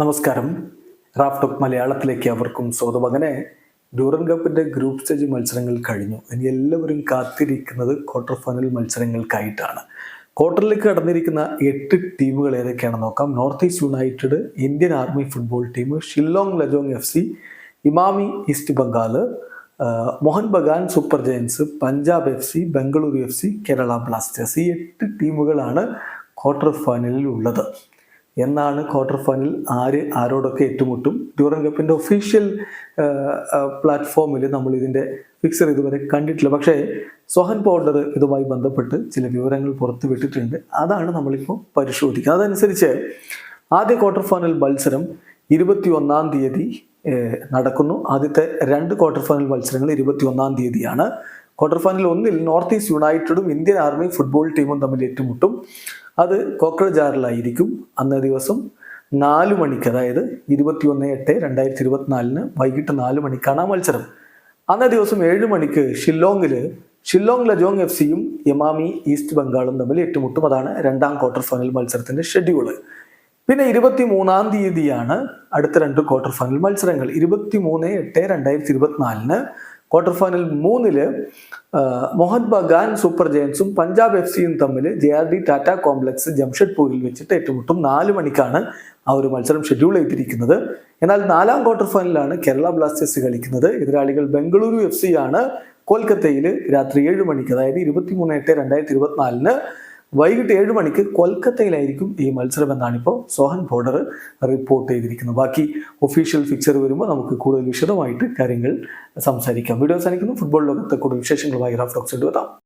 നമസ്കാരം. റാഫ്റ്റോക്ക് മലയാളത്തിലേക്ക് അവർക്കും സ്വാഗതം. അങ്ങനെ ഡ്യൂറൻ കപ്പിന്റെ ഗ്രൂപ്പ് സ്റ്റേജ് മത്സരങ്ങൾ കഴിഞ്ഞു. ഇനി എല്ലാവരും കാത്തിരിക്കുന്നത് ക്വാർട്ടർ ഫൈനൽ മത്സരങ്ങൾക്കായിട്ടാണ്. ക്വാർട്ടറിലേക്ക് കടന്നിരിക്കുന്ന എട്ട് ടീമുകൾ ഏതൊക്കെയാണെന്ന് നോക്കാം. North East United Indian Army football team Shillong Lajong F C Emami East Bengal Mohan Bagan Super Giants Punjab F C Bengaluru F C Kerala Blasters ഈ എട്ട് ടീമുകളാണ് ക്വാർട്ടർ ഫൈനലിൽ ഉള്ളത് എന്നാണ് ക്വാർട്ടർ ഫൈനൽ ആര് ആരോടൊക്കെ ഏറ്റുമുട്ടും? ഡ്യൂറൻ കപ്പിന്റെ ഒഫീഷ്യൽ പ്ലാറ്റ്ഫോമിൽ നമ്മൾ ഇതിന്റെ ഫിക്സർ ഇതുവരെ കണ്ടിട്ടില്ല. പക്ഷേ സോഹൻ പൗഡർ ഇതുമായി ബന്ധപ്പെട്ട് ചില വിവരങ്ങൾ പുറത്തു വിട്ടിട്ടുണ്ട്. അതാണ് നമ്മളിപ്പോൾ പരിശോധിക്കുന്നത് അതനുസരിച്ച് ആദ്യ ക്വാർട്ടർ ഫൈനൽ മത്സരം ഇരുപത്തി ഒന്നാം തീയതി നടക്കുന്നു. ആദ്യത്തെ രണ്ട് ക്വാർട്ടർ ഫൈനൽ മത്സരങ്ങൾ ഇരുപത്തി ഒന്നാം തീയതിയാണ് ക്വാർട്ടർ ഫൈനൽ ഒന്നിൽ നോർത്ത് ഈസ്റ്റ് യുണൈറ്റഡും ഇന്ത്യൻ ആർമി ഫുട്ബോൾ ടീമും തമ്മിൽ ഏറ്റുമുട്ടും. അത് കോക്രജാറിലായിരിക്കും അന്നേ ദിവസം നാല് മണിക്ക് അതായത് ഇരുപത്തി ഒന്ന് എട്ട് രണ്ടായിരത്തി ഇരുപത്തിനാലിന് വൈകിട്ട് നാല് മണിക്കാണ് ആ മത്സരം. അന്നേ ദിവസം ഏഴ് മണിക്ക് ഷില്ലോങ്ങിൽ ഷില്ലോങ് ലജോങ് എഫ് സിയും യമാമി ഈസ്റ്റ് ബംഗാളും തമ്മിൽ ഏറ്റുമുട്ടും. അതാണ് രണ്ടാം ക്വാർട്ടർ ഫൈനൽ മത്സരത്തിന്റെ ഷെഡ്യൂൾ പിന്നെ ഇരുപത്തി മൂന്നാം തീയതിയാണ് അടുത്ത രണ്ട് ക്വാർട്ടർ ഫൈനൽ മത്സരങ്ങൾ. ഇരുപത്തി മൂന്ന് എട്ട് രണ്ടായിരത്തി ഇരുപത്തിനാലിന് ക്വാർട്ടർ ഫൈനൽ മൂന്നിൽ മോഹൻ ബഗാൻ സൂപ്പർ ജയൻസും പഞ്ചാബ് എഫ് സിയും തമ്മിൽ J R D Tata complex ജംഷഡ്പൂരിൽ വെച്ചിട്ട് ഏറ്റുമുട്ടും നാല് മണിക്കാണ് ആ ഒരു മത്സരം ഷെഡ്യൂൾ ചെയ്തിരിക്കുന്നത്. എന്നാൽ നാലാം ക്വാർട്ടർ ഫൈനലാണ് കേരള ബ്ലാസ്റ്റേഴ്സ് കളിക്കുന്നത്. എതിരാളികൾ ബംഗളൂരു എഫ് സി ആണ് കൊൽക്കത്തയിൽ രാത്രി ഏഴ് മണിക്ക് അതായത് ഇരുപത്തി മൂന്ന് എട്ട് രണ്ടായിരത്തി ഇരുപത്തിനാലിന് വൈകിട്ട് ഏഴ് മണിക്ക് കൊൽക്കത്തയിലായിരിക്കും ഈ മത്സരം എന്നാണ് ഇപ്പോൾ സോഹൻ ബോർഡർ റിപ്പോർട്ട് ചെയ്തിരിക്കുന്നത്. ബാക്കി ഒഫീഷ്യൽ ഫിക്ചർ വരുമ്പോൾ നമുക്ക് കൂടുതൽ വിശദമായിട്ട് കാര്യങ്ങൾ സംസാരിക്കാം. വീഡിയോ അവസാനിക്കുന്നു. ഫുട്ബോൾ ലോകത്തെ കൂടുതൽ വിശേഷങ്ങളുമായി റാഫ് ഡോക്സ് എത്താം